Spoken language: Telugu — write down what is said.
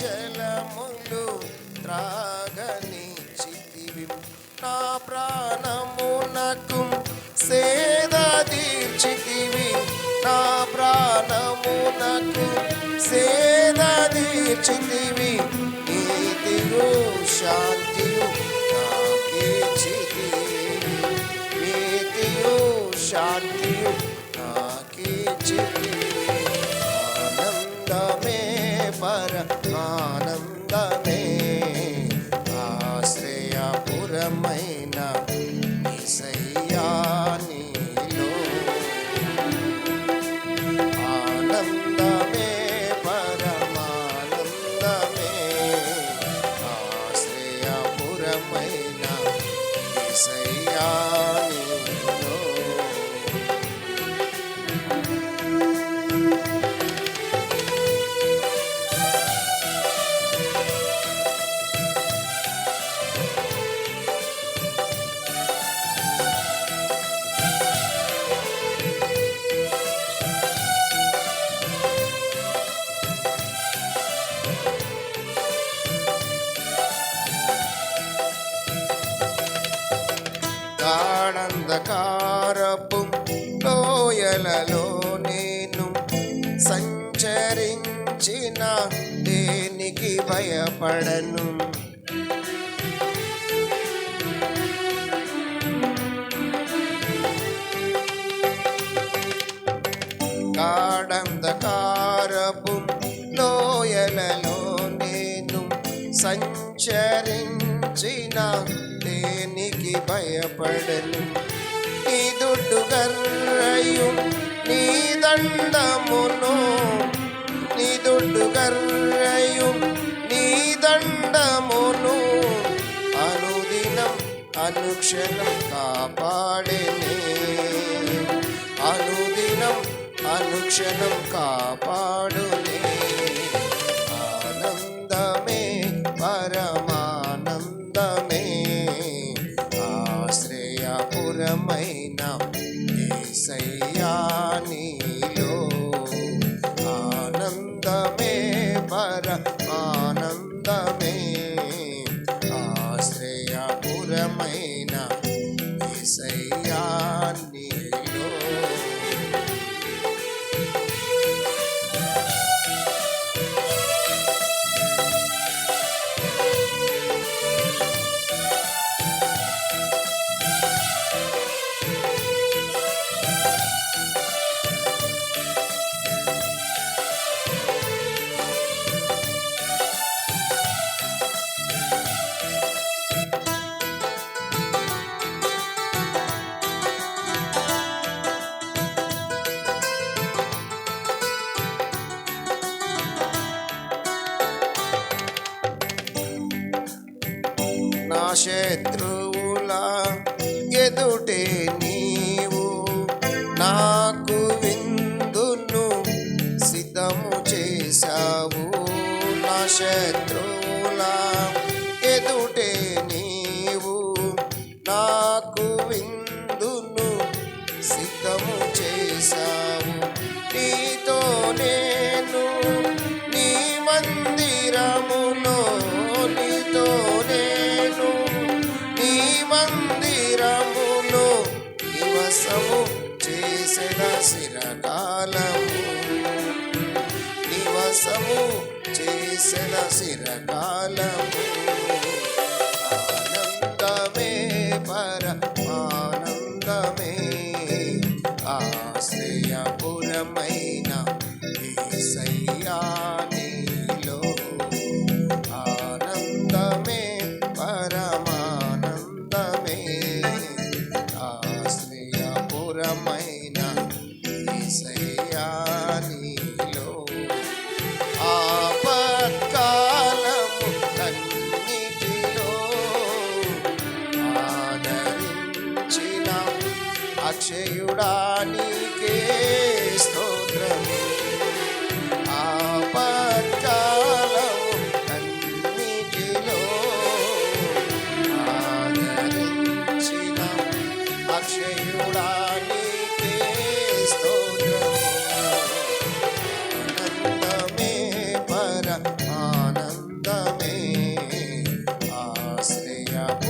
జలములు త్రాగనిచితివి నా ప్రాణమునకు సేద తీర్చితివి. నా ప్రాణమునకు సేద తీర్చితివి. నీతి శాంతి ఆనందమే. ఆశ్రయపురమైన ఇసయ్యా నీలో గాఢంధకారపు లోయలలో నేను సంచరించిన దేనికి భయపడను. గాఢంధకారపు లోయలలో నేను సంచరించిన దేనికి భయపడను. నీ దుడ్డు గర్రయు నీ దండమును నీ దుడ్డు గర్రయు నీ దండమును పరమానందమే. ఆశ్రయపురమైన శత్రువుల ఎదుటే నీవు నాకు విందును సిద్ధము చేశావు నా శత్రువు. నివసము చేసిన శిరకాలము. ఆనందమే పర ఆనందమే ఆశ్రయపురమైన ఏసయ్యా ఆనందమే పరమానందమే. ఆశ్రయపురమైన అక్షయుడానికే స్తోత్రము ఆపత్కాలము కన్నిటిలో ఆదరించిన అక్షయుడానికే స్తోత్రము ఆనందమే పర ఆనందమే ఆశ్రయపురమైన